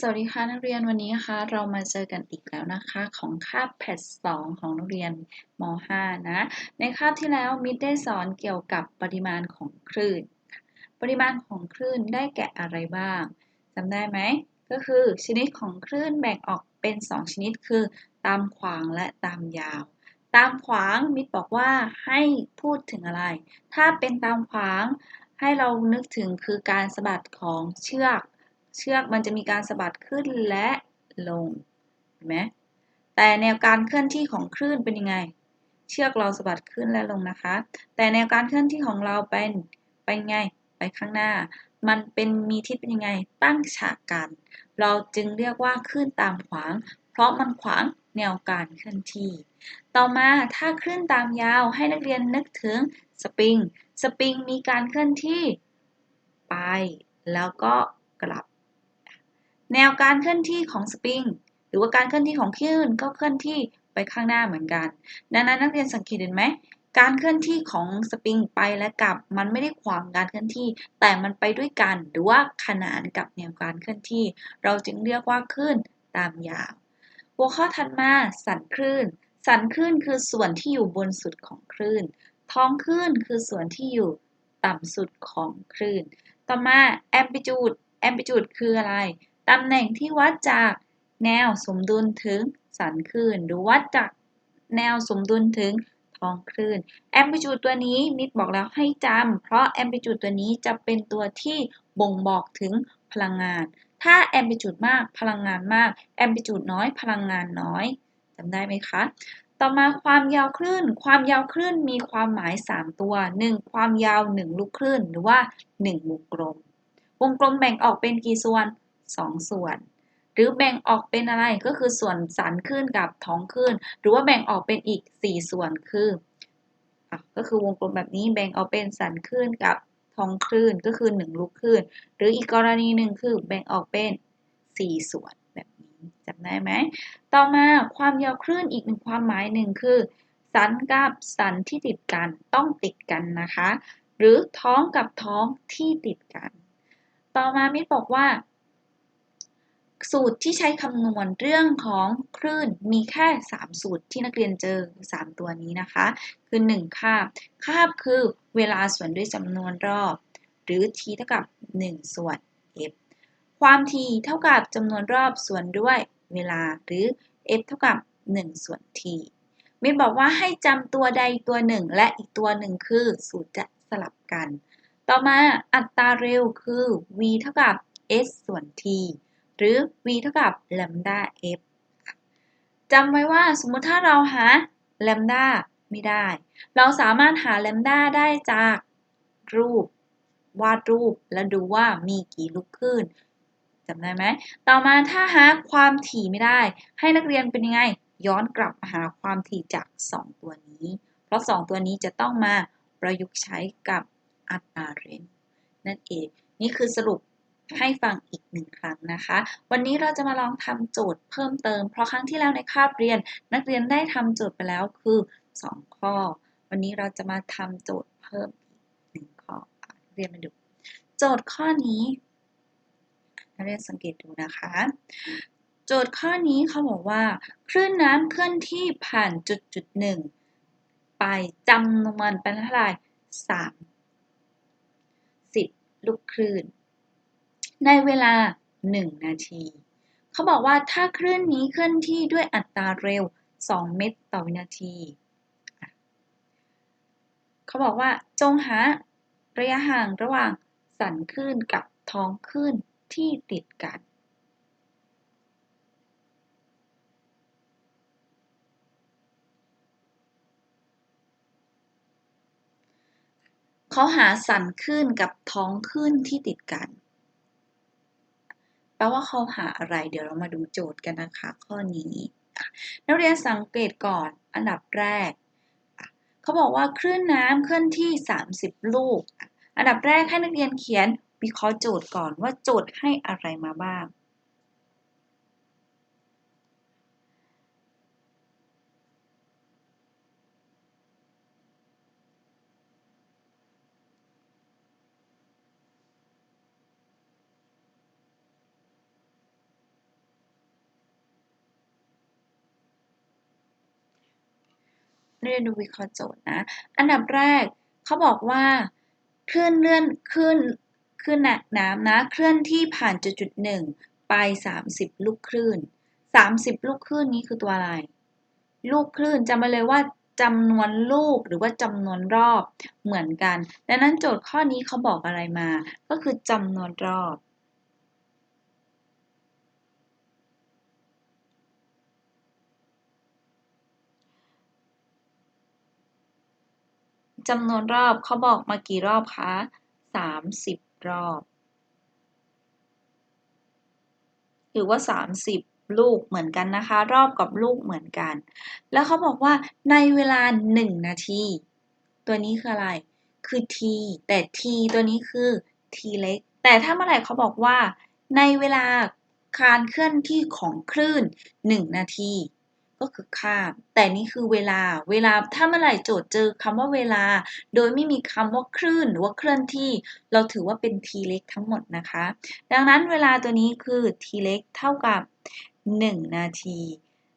สวัสดีค่ะนักเรียนวันนี้นะคะเรามาเจอกันอีกแล้วนะคะของคาบแพท2ของนักเรียนม .5 นะ ในคาบที่แล้วมิดได้สอนเกี่ยวกับปริมาณของคลื่น ปริมาณของคลื่นได้แก่อะไรบ้างจำได้ไหมก็คือชนิดของคลื่นแบ่งออกเป็น 2 ชนิดคือ ตามขวางและตามยาว ตามขวางมิดบอกว่าให้พูดถึงอะไร ถ้าเป็นตามขวางให้เรานึกถึงคือการสะบัดของเชือก เชือกมันจะมีการสะบัดขึ้นและลงเห็นไหมแต่แนวการเคลื่อนที่ของคลื่นเป็นยังไง เชือกเราสะบัดขึ้นและลงนะคะ แต่แนวการเคลื่อนที่ของเราเป็นเป็นไง ไปข้างหน้า มันเป็นมีทิศเป็นยังไง ตั้งฉากกัน เราจึงเรียกว่าคลื่นตามขวาง เพราะมันขวางแนวการเคลื่อนที่ ต่อมาถ้าคลื่นตามยาวให้นักเรียนนึกถึงสปริง สปริงมีการเคลื่อนที่ไป แล้วก็กลับ แนวการเคลื่อนที่ของสปริงหรือว่าการเคลื่อนที่ของคลื่นก็เคลื่อนที่ไปข้างหน้าเหมือนกัน ดังนั้นนักเรียนสังเกตเห็นไหมการเคลื่อนที่ของสปริงไปและกลับมันไม่ได้ขวางการเคลื่อนที่ แต่มันไปด้วยกันหรือว่าขนานกับแนวการเคลื่อนที่ เราจึงเรียกว่าคลื่นตามยาวหัวข้อถัดมา สันคลื่น สันคลื่นคือส่วนที่อยู่บนสุดของคลื่น ท้องคลื่นคือส่วนที่อยู่ต่ำสุดของคลื่น ต่อมาแอมพลิจูดแอมพลิจูดคืออะไร ตำแหน่งที่วัดจากแนวสมดุลถึงสันคลื่น หรือวัดจากแนวสมดุลถึงท้องคลื่นแอมพลิจูดตัวนี้มิดบอกแล้วให้จำเพราะแอมพลิจูดตัวนี้จะเป็นตัวที่บ่งบอกถึงพลังงาน ถ้าแอมพลิจูดมากพลังงานมากแอมพลิจูดน้อยพลังงานน้อยจำได้ไหมคะ ต่อมาความยาวคลื่น ความยาวคลื่นมีความหมาย 3 ตัว 1. ความยาว 1 ลูกคลื่น หรือว่า 1 วงกลม วงกลมแบ่งออกเป็นกี่ส่วน 2ส่วน หรือแบ่งออกเป็นอะไรก็คือส่วนสันขึ้นกับท้องขึ้น หรือว่าแบ่งออกเป็นอีก 4 ส่วนคืออก็คือวงกลมแบบนี้แบ่งออกเป็นสันขึ้นกับท้องคลื่นก็คือ 1 ลูกคลื่น หรืออีกกรณีหนึ่งคือแบ่งออกเป็น 4 ส่วนแบบนี้จำได้ไหม ต่อมาความยาวคลื่นอีกหนึ่งความหมายหนึ่งคือ สันกับสันที่ติดกันต้องติดกันนะคะ หรือท้องกับท้องที่ติดกัน ต่อมามิตรบอกว่า สูตรที่ใช้คำนวณเรื่องของคลื่นมีแค่ 3 สูตรที่นักเรียนเจอ 3 ตัวนี้นะคะ คือ 1 คาบ คาบคือเวลาส่วนด้วยจำนวนรอบ หรือ t เท่ากับ 1 ส่วน f ความ t เท่ากับจำนวนรอบส่วนด้วยเวลาหรือ f เท่ากับ 1 ส่วน t มินบอกว่าให้จำตัวใดตัวหนึ่ง และอีกตัวหนึ่งคือสูตรจะสลับกัน ต่อมาอัตราเร็วคือ v เท่ากับ s ส่วน t หรือ v เท่ากับ lambda f จำไว้ว่าสมมติถ้าเราหา lambda ไม่ได้ เราสามารถหา lambda ได้จากรูป วาดรูปแล้วดูว่ามีกี่ลูกคลื่นจำได้ไหม ต่อมาถ้าหาความถี่ไม่ได้ ให้นักเรียนเป็นยังไง ย้อนกลับมาหาความถี่จาก 2 ตัวนี้ เพราะ 2 ตัวนี้จะต้องมาประยุกต์ใช้กับอัตราเร่งนั่นเอง นี่คือสรุป ให้ฟังอีกหนึ่งครั้งนะคะ วันนี้เราจะมาลองทำโจทย์เพิ่มเติม เพราะครั้งที่แล้วในคาบเรียน นักเรียนได้ทำโจทย์ไปแล้วคือ 2 ข้อ วันนี้เราจะมาทำโจทย์เพิ่มอีกหนึ่งข้อเรียนมาดู โจทย์ข้อนี้นักเรียนสังเกตดูนะคะ โจทย์ข้อนี้เขาบอกว่า คลื่นน้ำเคลื่อนที่ผ่านจุดจุดหนึ่งไปจำนวนเป็นเท่าไหร่สามสิบลูกคลื่น ในเวลา 1 นาที เขาบอกว่าถ้าคลื่นนี้เคลื่อนที่ด้วยอัตราเร็ว 2 เมตรต่อวินาที เขาบอกว่าจงหาระยะห่างระหว่างสันคลื่นกับท้องคลื่นที่ติดกันเขาหาสันคลื่นกับท้องคลื่นที่ติดกัน ลว่าเขาหาอะไร เดี๋ยวเรามาดูโจทย์กันนะคะ ข้อนี้นักเรียนสังเกตก่อนอันดับแรก เขาบอกว่าคลื่นน้ำเคลื่อนที่ 30 ลูก อันดับแรกให้นักเรียนเขียนวิเคราะห์โจทย์ก่อนว่าโจทย์ให้อะไรมาบ้าง เรียนดูวิเคราะห์โจทย์นะ อันดับแรกเขาบอกว่าคลื่นเลื่อนคลื่นคลื่นน้ำนะเคลื่อนที่ผ่านจุดจุดหนึ่งไป 30 ลูกคลื่น 30 ลูกคลื่นนี้คือตัวอะไร ลูกคลื่นจำไปเลยว่าจำนวนลูกหรือว่าจำนวนรอบเหมือนกัน ดังนั้นโจทย์ข้อนี้เขาบอกอะไรมา ก็คือจำนวนรอบ จำนวนรอบเขาบอกมากี่รอบคะ30รอบ หรือว่า30ลูกเหมือนกันนะคะ รอบกับลูกเหมือนกัน แล้วเขาบอกว่าในเวลา1นาที ตัวนี้คืออะไร คือ t แต่ t ตัวนี้คือ t เล็ก แต่ถ้าเมื่อไหร่เขาบอกว่า ในเวลาการเคลื่อนที่ของคลื่น 1 นาที ก็คือข้าม แต่นี่คือเวลา เวลาถ้าเมื่อไหร่โจทย์เจอคำว่าเวลา โดยไม่มีคำว่าคลื่นหรือว่าเคลื่อนที่ เราถือว่าเป็น t เล็กทั้งหมดนะคะ ดังนั้นเวลาตัวนี้คือ t เล็กเท่ากับ 1 นาที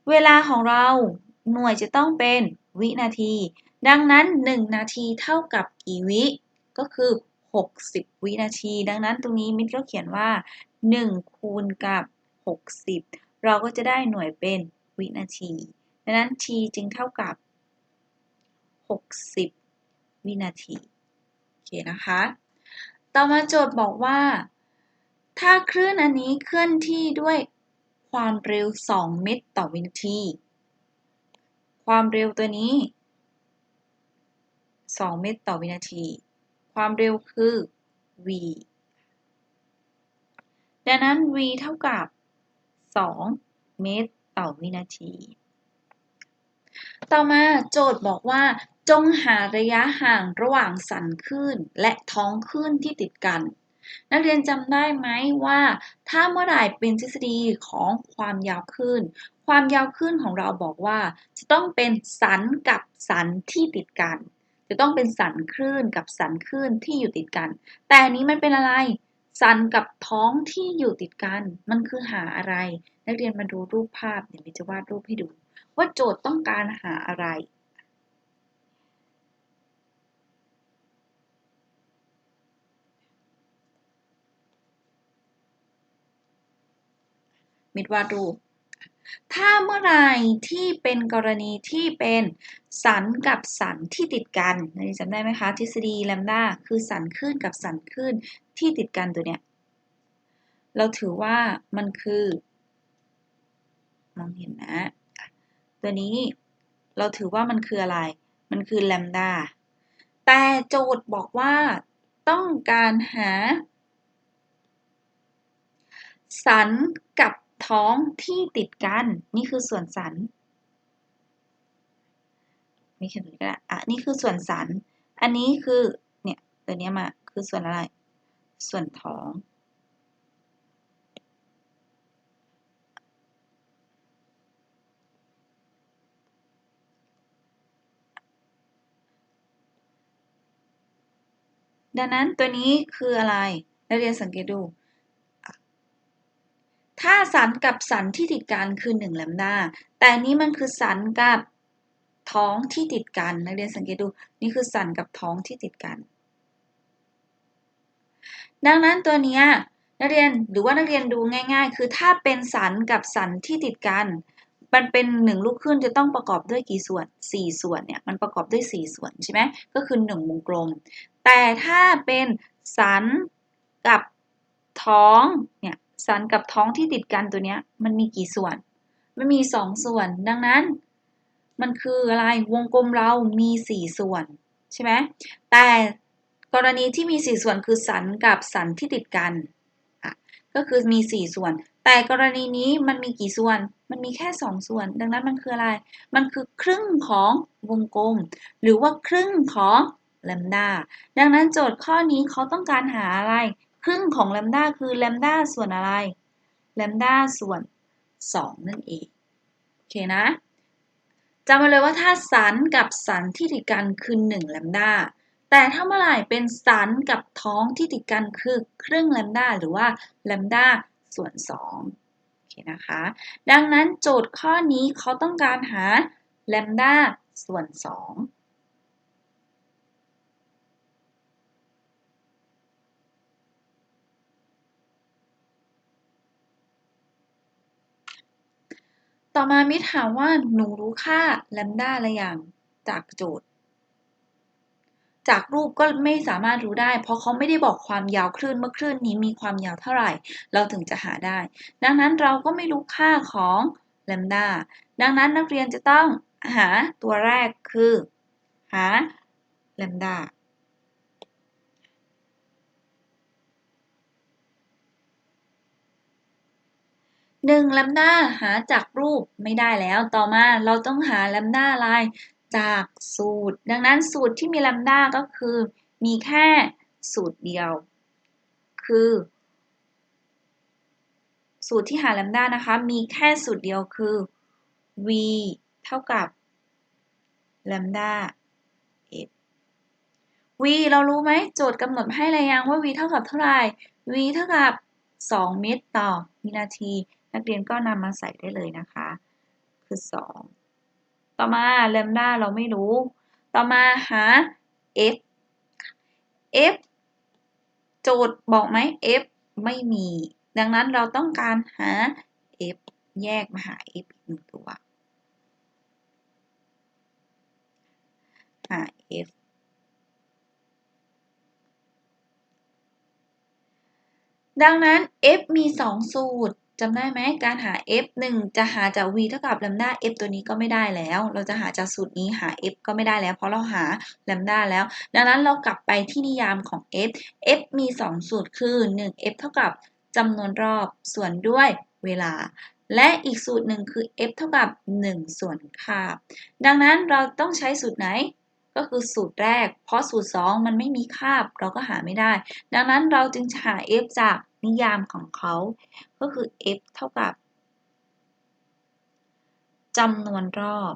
เวลาของเราหน่วยจะต้องเป็นวินาที ดังนั้น 1 นาทีเท่ากับกี่วิ ก็คือ 60 วินาที ดังนั้นตรงนี้มิตรก็เขียนว่า 1 คูณกับ 60 เราก็จะได้หน่วยเป็น วินาที ดังนั้น t จึงเท่ากับ 60 วินาที โอเคนะคะ ต่อมาโจทย์บอกว่า ถ้าคลื่นอันนี้เคลื่อนที่ด้วยความเร็ว 2 เมตรต่อวินาที ความเร็วตัวนี้ 2 เมตรต่อวินาที ความเร็วคือ v ดังนั้น v เท่ากับ 2 เมตร ต่อวินาที ต่อมาโจทย์บอกว่า จงหาระยะห่างระหว่างสันคลื่นและท้องคลื่นที่ติดกัน นักเรียนจำได้ไหมว่า ถ้าเมื่อไหร่เป็นทฤษฎีของความยาวคลื่นความยาวคลื่นของเราบอกว่า จะต้องเป็นสันกับสันที่ติดกัน จะต้องเป็นสันคลื่นกับสันคลื่นที่อยู่ติดกัน แต่อันนี้มันเป็นอะไรสันกับท้องที่อยู่ติดกัน มันคือหาอะไร นักเรียนมาดูรูปภาพเดี๋ยวมิจะวาดรูปให้ดู ว่าโจทย์ต้องการหาอะไร มิดวาดรูปถ้าเมื่อไรที่เป็นกรณีที่เป็นสันกับสันที่ติดกันนี่จำได้ไหมคะทฤษฎีแลมดาคือสันคลื่นกับสันคลื่นที่ติดกันตัวเนี้ยเราถือว่ามันคือ มองเห็นนะ ตัวนี้เราถือว่ามันคืออะไร มันคือแลมดา แต่โจทย์บอกว่าต้องการหา สันกับท้องที่ติดกัน นี่คือส่วนสันไม่เขียนก็ได้อะนี่คือส่วนสัน อันนี้คือ เนี่ย ตัวนี้มา คือส่วนอะไร ส่วนท้อง ดังนั้นตัวนี้คืออะไรนักเรียนสังเกตดู ถ้าสันกับสันที่ติดกันคือ1แลมดา แต่นี้มันคือสันกับท้องที่ติดกัน นักเรียนสังเกตดู นี่คือสันกับท้องที่ติดกัน ดังนั้นตัวนี้นักเรียนหรือว่านักเรียนดูง่าย ๆ คือถ้าเป็นสันกับสันที่ติดกัน มันเป็นหนึ่งลูกขึ้นจะต้องประกอบด้วยกี่ส่วน 4 ส่วนเนี่ยมันประกอบด้วย 4 ส่วนใช่ไหมก็คือ 1 วงกลม แต่ถ้าเป็นสันกับท้องเนี่ยสันกับท้องที่ติดกันตัวเนี้ยมันมีกี่ส่วน มันมี2ส่วน ดังนั้น มันคืออะไรวงกลมเรามี4ส่วนใช่ไหมแต่กรณีที่มี4ส่วนคือสันกับสันที่ติดกันอะก็คือมี4ส่วน แต่กรณีนี้มันมีกี่ส่วน มันมีแค่2ส่วน ดังนั้นมันคืออะไร มันคือครึ่งของวงกลม หรือว่าครึ่งของ แลมดาดังนั้นโจทย์ข้อนี้เขาต้องการหาอะไร ครึ่งของแลมดาคือแลมดาส่วนอะไรแลมดาส่วน 2 นั่นเองโอเคนะจำไว้เลยว่าถ้าสันกับสันที่ติดกันคือ1แลมดาแต่ถ้าเมื่อไหร่เป็นสันกับท้องที่ติดกันคือครึ่งแลมดาหรือว่าแลมดาส่วน2โอเคนะคะ ดังนั้นโจทย์ข้อนี้เขาต้องการหาแลมดาส่วน 2 ต่อมามิถามว่าหนูรู้ค่าแลมด้าอะไรอย่างจากโจทย์ จากรูปก็ไม่สามารถรู้ได้ เพราะเขาไม่ได้บอกความยาวคลื่นเมื่อคลื่นนี้มีความยาวเท่าไหร่ เราถึงจะหาได้ ดังนั้นเราก็ไม่รู้ค่าของแลมด้าดังนั้นนักเรียนจะต้องหาตัวแรกคือ หาแลมด้า หนึ่งแลมด้าหาจากรูปไม่ได้แล้ว ต่อมาเราต้องหาแลมด้าอะไรจากสูตร ดังนั้นสูตรที่มีแลมด้าก็คือ มีแค่สูตรเดียว คือ สูตรที่หาแลมด้านะคะ มีแค่สูตรเดียวคือ v เท่ากับแลมด้า f v เรารู้ไหมโจทย์กำหนดให้อะไรยังว่า v เท่ากับเท่าไหร่ v เท่ากับ 2 เมตรต่อวินาที นักเรียนก็นำมาใส่ได้เลยนะคะ คือ 2 ต่อมาแลมด้าเราไม่รู้ ต่อมาหา f f โจทย์บอกไหม f ไม่มี ดังนั้นเราต้องการหา f แยกมาหา f อีกหนึ่งตัว หา f ดังนั้น f มี 2 สูตร จำได้ไหมการหา f 1 จะหาจาก v เท่ากับ lambda f ตัวนี้ก็ไม่ได้แล้ว เราจะหาจากสูตรนี้หา f ก็ไม่ได้แล้ว เพราะเราหา lambda แล้ว ดังนั้นเรากลับไปที่นิยามของ f f มี 2 สูตรคือ 1 f เท่ากับจำนวนรอบส่วนด้วยเวลา และอีกสูตรหนึ่งคือ f เท่ากับ 1 ส่วนคาบ ดังนั้นเราต้องใช้สูตรไหนก็คือสูตรแรก เพราะสูตร 2 มันไม่มีคาบเราก็หาไม่ได้ ดังนั้นเราจึงหา f จาก นิยามของเขา ก็คือ f เท่ากับจำนวนรอบ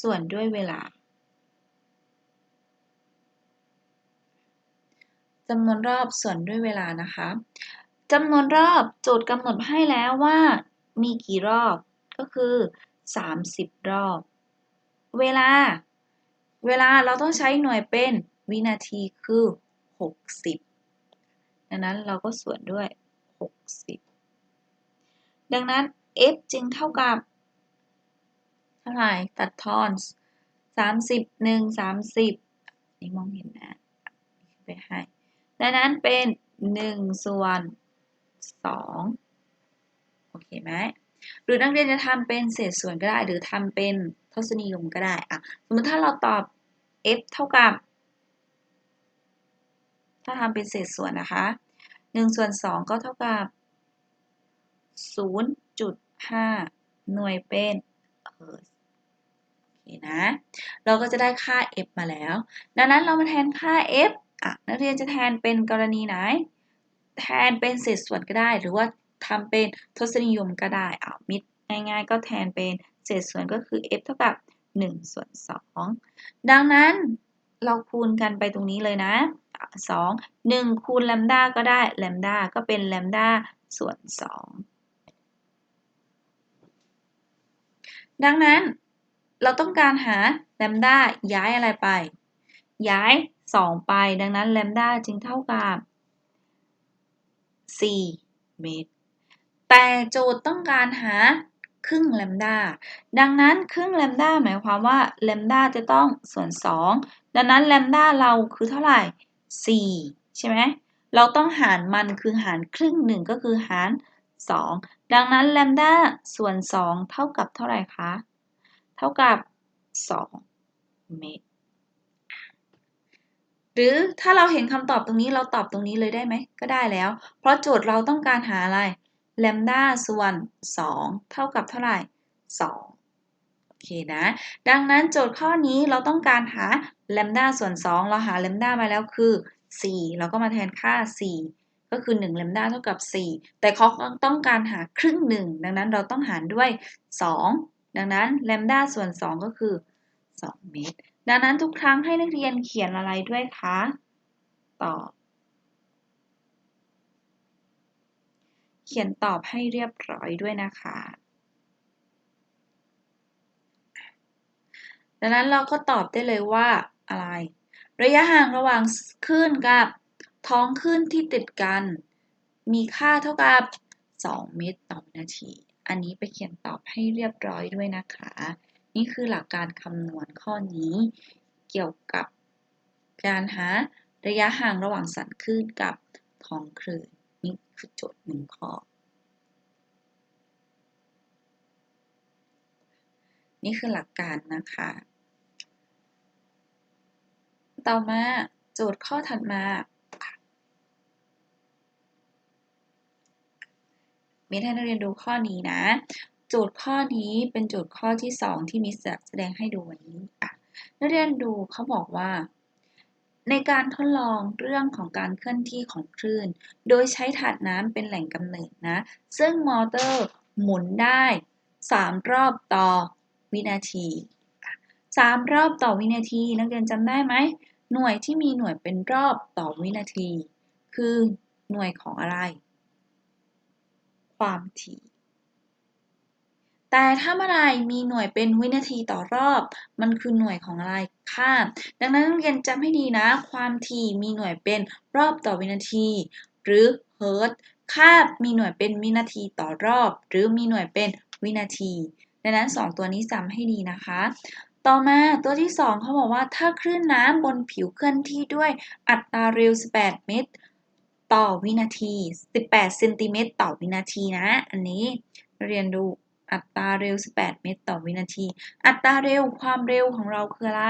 ส่วนด้วยเวลาจำนวนรอบส่วนด้วยเวลานะคะจำนวนรอบโจทย์กำหนดให้แล้วว่า มีกี่รอบ ก็คือ 30 รอบ เวลา เวลาเราต้องใช้หน่วยเป็นวินาทีคือ 60 ดังนั้นเราก็ส่วนด้วย 60 ดังนั้น f จึงเท่ากับ เท่าไหร่ตัดทอน30 1 30 นี่มองเห็นนะไปให้ดังนั้นเป็น 1 ส่วน 2 โอเคไหม หรือนักเรียนจะทำเป็นเศษส่วนก็ได้ หรือทำเป็นทศนิยมก็ได้อะสมมติถ้าเราตอบ f เท่ากับ ถ้าทำเป็นเศษส่วนนะคะ1ส่วน2ก็เท่ากับ 0.5 หน่วยเป็นเฮิร์ตโอเคนะ เราก็จะได้ค่า f มาแล้ว ดังนั้นเรามาแทนค่า f อะนักเรียนจะแทนเป็นกรณีไหน แทนเป็นเศษส่วนก็ได้ หรือว่า ทำเป็นทศนิยมก็ได้เอามิดง่ายๆ ก็แทนเป็นเศษส่วนก็คือ f เท่ากับ 1 ส่วน 2 ดังนั้นเราคูณกันไปตรงนี้เลยนะ 2 1 คูณแลมด้าก็ได้แลมด้าก็เป็นแลมด้าส่วน 2 ดังนั้นเราต้องการหาแลมด้าย้ายอะไรไป ย้าย 2 ไป ดังนั้นแลมด้าจึงเท่ากับ 4 เมตร แต่โจทย์ต้องการหาครึ่งแลมดา ดังนั้นครึ่งแลมดาหมายความว่าแลมดาจะต้องส่วน 2 ดังนั้นแลมดาเราคือเท่าไหร่ 4 ใช่ไหม เราต้องหารมันคือหารครึ่งหนึ่งก็คือหาร 2 ดังนั้นแลมดาส่วน 2 เท่ากับเท่าไหร่คะ เท่ากับ 2 เมตร หรือถ้าเราเห็นคำตอบตรงนี้เราตอบตรงนี้เลยได้ไหม ก็ได้แล้ว เพราะโจทย์เราต้องการหาอะไร แลมด้าส่วน 2 เท่ากับเท่าไหร่ 2 โอเคนะ ดังนั้นโจทย์ข้อนี้เราต้องการหาแลมด้าส่วน 2 เราหาแลมด้ามาแล้วคือ 4 เราก็มาแทนค่า 4 ก็คือ1แลมด้าเท่ากับ 4 แต่เขาต้องการหาครึ่งหนึ่ง ดังนั้นเราต้องหารด้วย 2 ดังนั้นแลมด้าส่วน 2 ก็คือ 2 เมตร ดังนั้นทุกครั้งให้นักเรียนเขียนอะไรด้วยคะ ตอบ เขียนตอบให้เรียบร้อยด้วยนะคะ ดังนั้นเราก็ตอบได้เลยว่าอะไร ระยะห่างระหว่างคลื่นกับท้องคลื่นที่ติดกัน มีค่าเท่ากับ 2 เมตรต่อวินาที อันนี้ไปเขียนตอบให้เรียบร้อยด้วยนะคะ นี่คือหลักการคำนวณข้อนี้ เกี่ยวกับการหาระยะห่างระหว่างสันคลื่นกับท้องคลื่น นี่คือโจทย์หนึ่งข้อ นี่คือหลักการนะคะ ต่อมาโจทย์ข้อถัดมา มีให้นักเรียนดูข้อนี้นะ โจทย์ข้อนี้เป็นโจทย์ข้อที่ 2 ที่มิสแสดงให้ดูวันนี้นักเรียนดูเขาบอกว่า ในการทดลองเรื่องของการเคลื่อนที่ของคลื่น โดยใช้ถาดน้ำเป็นแหล่งกำเนิดนะ ซึ่งมอเตอร์หมุนได้ 3 รอบต่อวินาที 3 รอบต่อวินาที นักเรียนจำได้ไหม หน่วยที่มีหน่วยเป็นรอบต่อวินาที คือหน่วยของอะไร ความถี่ แต่ถ้าเมื่อไรมีหน่วยเป็นวินาทีต่อรอบ มันคือหน่วยของอะไรค่าดังนั้นเรียนจำให้ดีนะ ความถี่มีหน่วยเป็นรอบต่อวินาที หรือเฮิร์ตค่ามีหน่วยเป็นวินาทีต่อรอบ หรือมีหน่วยเป็นวินาที ดังนั้น 2 ตัวนี้จำให้ดีนะคะ ต่อมาตัวที่ 2เขาบอกว่าถ้าคลื่นน้ำบนผิวเคลื่อนที่ด้วยอัตราเร็ว 18 เมตร ต่อวินาที 18 เซนติเมตรต่อวินาทีนะ อันนี้เรียนดู อัตราเร็ว 18 เมตรต่อวินาที อัตราเร็วความเร็วของเราคืออะไร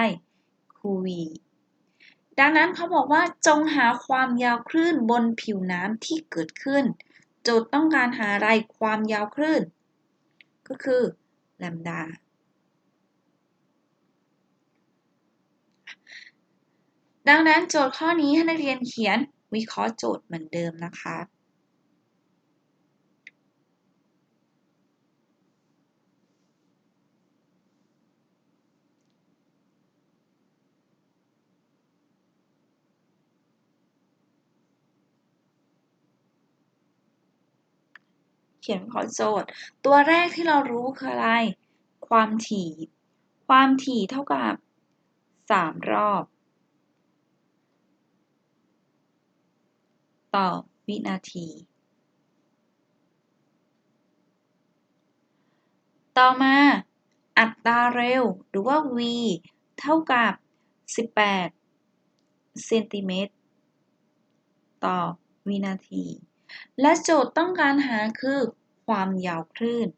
คู v ดังนั้นเขาบอกว่าจงหาความยาวคลื่นบนผิวน้ำที่เกิดขึ้น โจทย์ต้องการหาอะไรความยาวคลื่น ก็คือแลมดาดังนั้นโจทย์ข้อนี้ให้นักเรียนเขียนวิเคราะห์โจทย์เหมือนเดิมนะคะ ขียนวิเคราะห์โจทย์ ตัวแรกที่เรารู้คืออะไร ความถี่ ความถี่เท่ากับ 3 รอบ ต่อวินาที ต่อมา อัตราเร็วหรือว่า v เท่ากับ 18เซนติเมตรต่อวินาที และโจทย์ต้องการหาคือ ความยาวคลื่น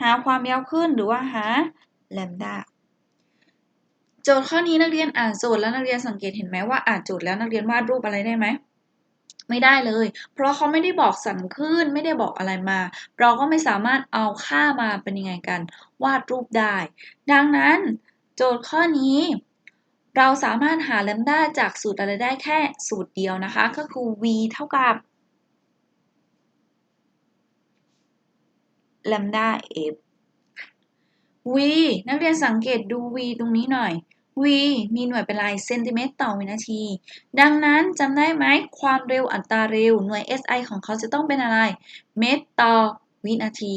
หาความยาวคลื่นหรือว่าหาแลมดาโจทย์ข้อนี้นักเรียนอ่านโจทย์แล้วนักเรียนสังเกตเห็นไหมว่าอ่านโจทย์แล้วนักเรียนวาดรูปอะไรได้ไหมไม่ได้เลย เพราะเขาไม่ได้บอกสันคลื่นไม่ได้บอกอะไรมา เราก็ไม่สามารถเอาค่ามาเป็นยังไงกัน วาดรูปได้ ดังนั้น โจทย์ข้อนี้ เราสามารถหาแลมด้าจากสูตรอะไรได้แค่สูตรเดียวนะคะ ก็คือ v เท่ากับ แลมดา f v นักเรียนสังเกตดู v ตรงนี้หน่อย v มีหน่วยเป็นลายเซนติเมตรต่อวินาที ดังนั้นจำได้ไหมความเร็วอัตราเร็วหน่วย SI ของเขาจะต้องเป็นอะไร เมตรต่อวินาที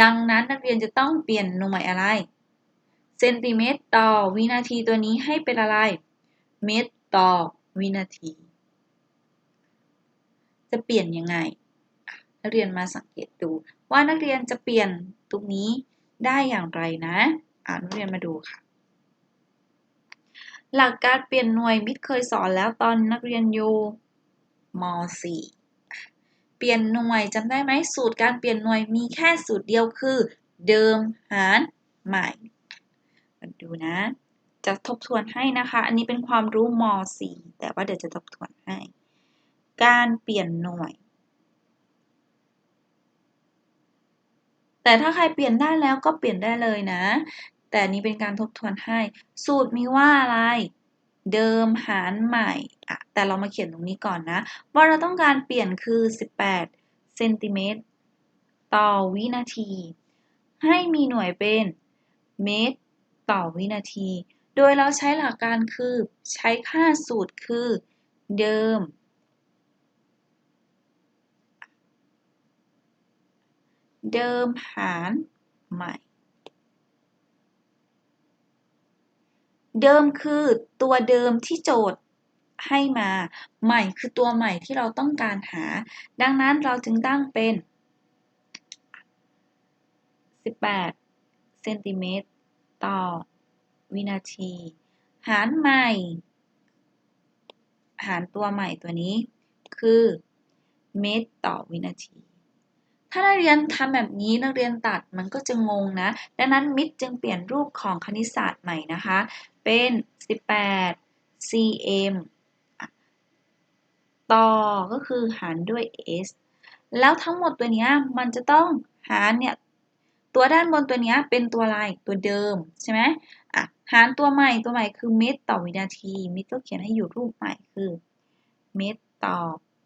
ดังนั้นนักเรียนจะต้องเปลี่ยนหน่วยอะไร เซนติเมตรต่อวินาทีตัวนี้ให้เป็นอะไร เมตรต่อวินาที จะเปลี่ยนยังไง นักเรียนมาสังเกตดู ว่านักเรียนจะเปลี่ยนตรงนี้ได้อย่างไรนะอ่านักเรียนมาดูค่ะ หลักการเปลี่ยนหน่วยมิตรเคยสอนแล้วตอนนักเรียนอยู่ม .4 เปลี่ยนหน่วยจำได้ไหมสูตรการเปลี่ยนหน่วยมีแค่สูตรเดียวคือ เดิมหารใหม่มาดูนะ จะทบทวนให้นะคะ อันนี้เป็นความรู้ม .4 แต่ว่าเดี๋ยวจะทบทวนให้ การเปลี่ยนหน่วย แต่ถ้าใครเปลี่ยนได้แล้วก็เปลี่ยนได้เลยนะ แต่นี้เป็นการทบทวนให้ สูตรมีว่าอะไร เดิมหารใหม่อะแต่เรามาเขียนตรงนี้ก่อนนะ ว่าเราต้องการเปลี่ยนคือ 18เซนติเมตรต่อวินาที ให้มีหน่วยเป็นเมตรต่อวินาที โดยเราใช้หลักการคือใช้ค่าสูตรคือ เดิม เดิมหารใหม่ เดิมคือตัวเดิมที่โจทย์ให้มา ใหม่คือตัวใหม่ที่เราต้องการหา ดังนั้นเราจึงตั้งเป็น 18 เซนติเมตรต่อวินาที หารใหม่ หารตัวใหม่ตัวนี้คือ เมตรต่อวินาที ถ้านักเรียนทำแบบนี้นักเรียนตัดมันก็จะงงนะ ดังนั้นมิตรจึงเปลี่ยนรูปของคณิตศาสตร์ใหม่นะคะ เป็น 18 cm ต่อก็คือหารด้วย s แล้วทั้งหมดตัวนี้มันจะต้องหารเนี่ยตัวด้านบนตัวนี้เป็นตัวอะไรตัวเดิมใช่ไหมอะหารตัวใหม่ตัวใหม่คือเมตรต่อวินาทีมิตรก็เขียนให้อยู่รูปใหม่คือ เมตรต่อ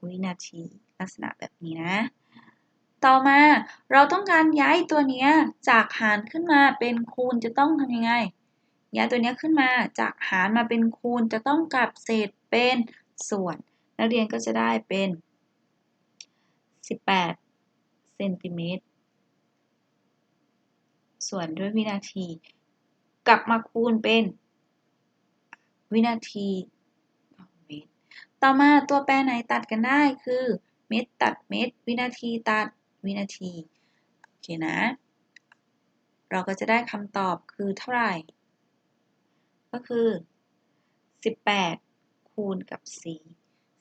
วินาที ลักษณะแบบนี้นะ ต่อมาเราต้องการย้ายตัวนี้จากหารขึ้นมาเป็นคูณจะต้องทำยังไง ย้ายตัวนี้ขึ้นมาจากหารมาเป็นคูณจะต้องกลับเศษเป็นส่วน นักเรียนก็จะได้เป็น 18เซนติเมตรส่วนด้วยวินาที กลับมาคูณเป็น วินาทีต่อเมตรต่อมาตัวแปรไหนตัดกันได้คือ เมตรตัดเมตร วินาทีตัด วินาที โอเคนะ เราก็จะได้คำตอบคือเท่าไหร่ ก็คือ 18 คูณกับ c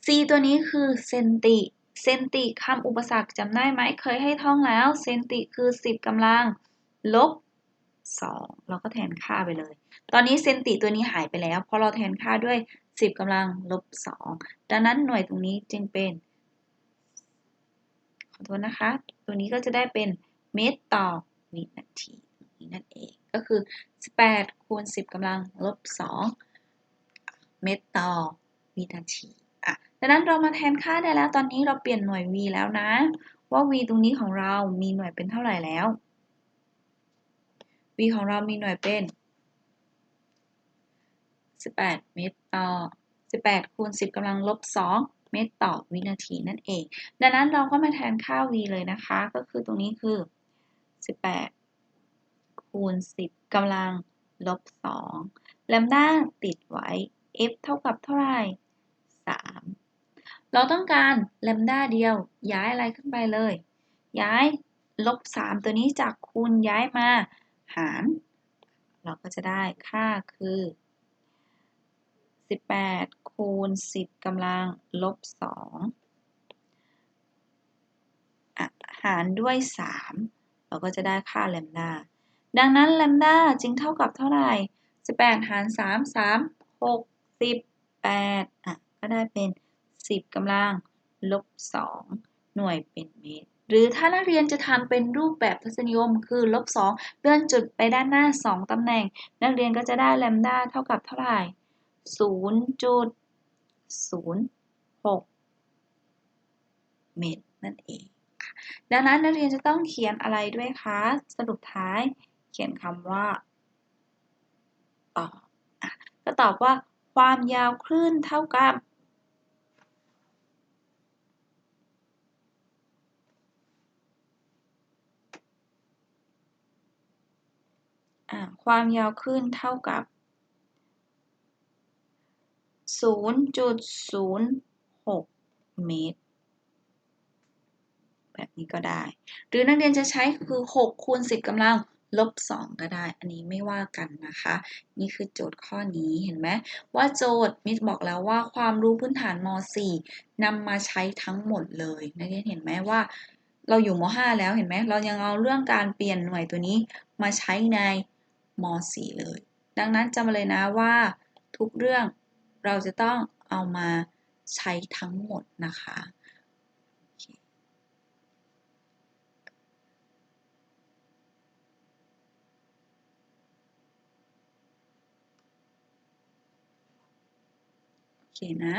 c ตัวนี้คือเซนติ เซนติคำอุปสรรคจำได้ไหม เคยให้ท่องแล้ว เซนติคือ 10กำลัง ลบ 2 เราก็แทนค่าไปเลย ตอนนี้เซนติตัวนี้หายไปแล้ว เพราะเราแทนค่าด้วย 10กำลังลบ 2 ดังนั้นหน่วยตรงนี้จึงเป็น อโทษนะคะ ตัวนี้ก็จะได้เป็นเมตรต่อวินาทีนี้นั่นเอง ก็คือ 18 คูณ 10กำลังลบ 2 เมตรต่อวินาทีอะดังนั้นเรามาแทนค่าได้แล้ว ตอนนี้เราเปลี่ยนหน่วย v แล้วนะ ว่า v ตรงนี้ของเรามีหน่วยเป็นเท่าไหร่แล้ว v ของเรามีหน่วยเป็น 18 เมตรต่อ 18 คูณ 10กำลังลบ 2 เมตรต่อวินาทีนั่นเอง ดังนั้นเราก็มาแทนค่า v เลยนะคะ ก็คือตรงนี้คือ 18 คูณ 10กำลังลบ2แลมด้าติดไว้ f เท่ากับเท่าไหร่ 3 เราต้องการแลมด้าเดียว ย้ายอะไรขึ้นไปเลย ย้ายลบ 3 ตัวนี้จากคูณย้ายมาหาร เราก็จะได้ค่าคือ 18คูณ10กำลังลบ2หารด้วย3เราก็จะได้ค่าแลมดาดังนั้นแลมดาจึงเท่ากับเท่าไหร่18หาร3 3 6 10 8อะก็ได้เป็น10กำลังลบ2หน่วยเป็นเมตรหรือถ้านักเรียนจะทำเป็นรูปแบบทศนิยม คือลบ2เลื่อนจุดไปด้านหน้า 2ตำแหน่ง นักเรียนก็จะได้แลมดาเท่ากับเท่าไหร่ 0.06เมตรนั่นเอง ดังนั้นนักเรียนจะต้องเขียนอะไรด้วยคะ สรุปท้ายเขียนคำว่าตอบก็ตอบว่าความยาวคลื่นเท่ากับความยาวคลื่นเท่ากับ 0.06 เมตร แบบนี้ก็ได้ หรือนักเรียนจะใช้คือ6คูณ10กำลังลบ 2 ก็ได้ อันนี้ไม่ว่ากันนะคะ นี่คือโจทย์ข้อนี้เห็นไหมว่าโจทย์มิสบอกแล้วว่าความรู้พื้นฐานม .4 นำมาใช้ทั้งหมดเลยนักเรียนเห็นไหมว่า เราอยู่ม .5 แล้วเห็นไหมเรายังเอาเรื่องการเปลี่ยนหน่วยตัวนี้มาใช้ในม .4 เลย ดังนั้นจำเลยนะว่าทุกเรื่อง เราจะต้องเอามาใช้ทั้งหมดนะคะเคนะ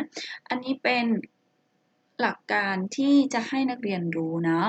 อันนี้เป็นหลักการที่จะให้นักเรียนรู้เนาะ